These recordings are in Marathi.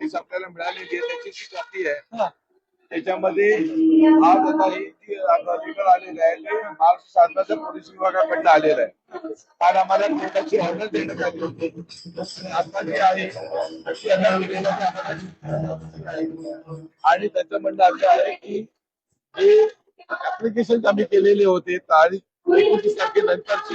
तेच आपल्याला मिळालेली आहे त्याची जी कॉपी आहे त्याच्यामध्ये आज आता ही लिटर आलेलं आहे ते महाराष्ट्र शासनाच्या पोलीस विभागाकडनं आलेलं आहे काल आम्हाला कोर्टाची ऑर्डर देण्यात आली होती आता जी आहे. आणि त्याचं म्हणणं असं आहे की जे ऍप्लिकेशन आम्ही केलेले होते, तारीख एकोणतीस तारखेनंतरची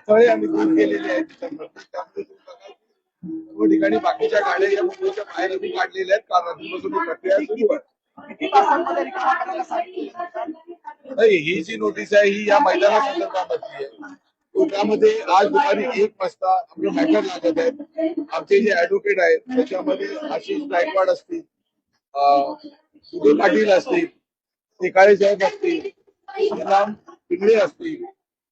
अडथळे आम्ही दूर केलेले आहेत त्याच्यामध्ये त्यामुळे तुम्ही बघाल सर्व हो, ठिकाणी बाकीच्या गाड्या या मुंबईच्या बाहेर आम्ही काढलेल्या आहेत कारण रात्रीपासून ही प्रक्रिया सुरू आहे. किती तासांमध्ये रिकामा करायला सांगितलं नाही ही जी नोटीस आहे ही या मैदाना संदर्भामधली आहे. तो त्यामध्ये आज दुपारी एक वाजता आपले मॅटर लागत आहेत आमचे जे ऍडव्होकेट आहेत त्याच्यामध्ये आशिष गायकवाड असतील सुधीर पाटील असतील नेकाळे साहेब असतील श्रीराम पिंगळे असतील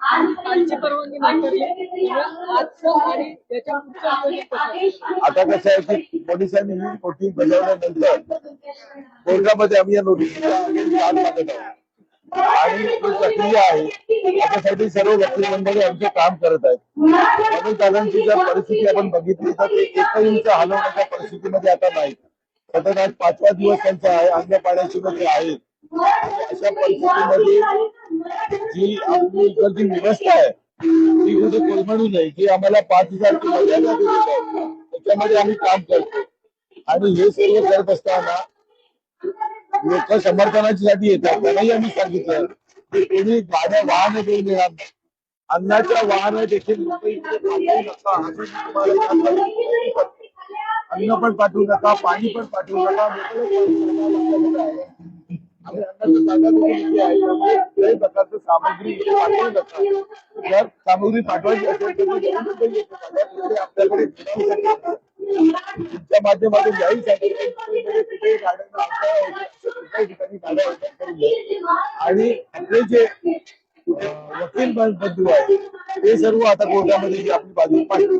कालची परवानगी नाकारली त्यामुळे आजचं आणि त्याच्या पुढच्या वेळेस कसं? आता कसं आहे की पोलिसांनी ही नोटीस बजावल्यानंतर कोर्टामध्ये आम्ही या दाद मागत आहोत. आणि ही प्रक्रिया आहे त्याच्यासाठी सर्व वकील मंडळी आमचे काम करत आहेत. म्हणून दादांची जर परिस्थिती आपण बघितली तर ते एकही इंच हलवण्याच्या परिस्थितीमध्ये आता नाही. सतत आज पाचवा दिवस त्यांचा आहे अंग पाण्याची ते आहेत अशा परिस्थितीमध्ये जी आपली इकडची व्यवस्था आहे ती कुठे कोलमडू नये जी आम्हाला पाच आहे त्याच्यामध्ये आम्ही काम करतो. आणि हे सर्व करत असताना लोक समर्थनासाठी येतात. त्यांनाही आम्ही सांगितलं की कोणी गाड्या वाहन देऊन देणार नाही. अन्नाच्या वाहन देखील. अन्न पण पाठवू नका, पाणी पण पाठवू नका. कुठल्याही प्रकारचं सामग्री जर सामग्री पाठवायची असेल तर आपल्याकडे तुमच्या माध्यमातून सांगितलं आणि आपले जे वकील बंधू आहेत ते सर्व आता कोर्टामध्ये आपली बाजू पाहिजे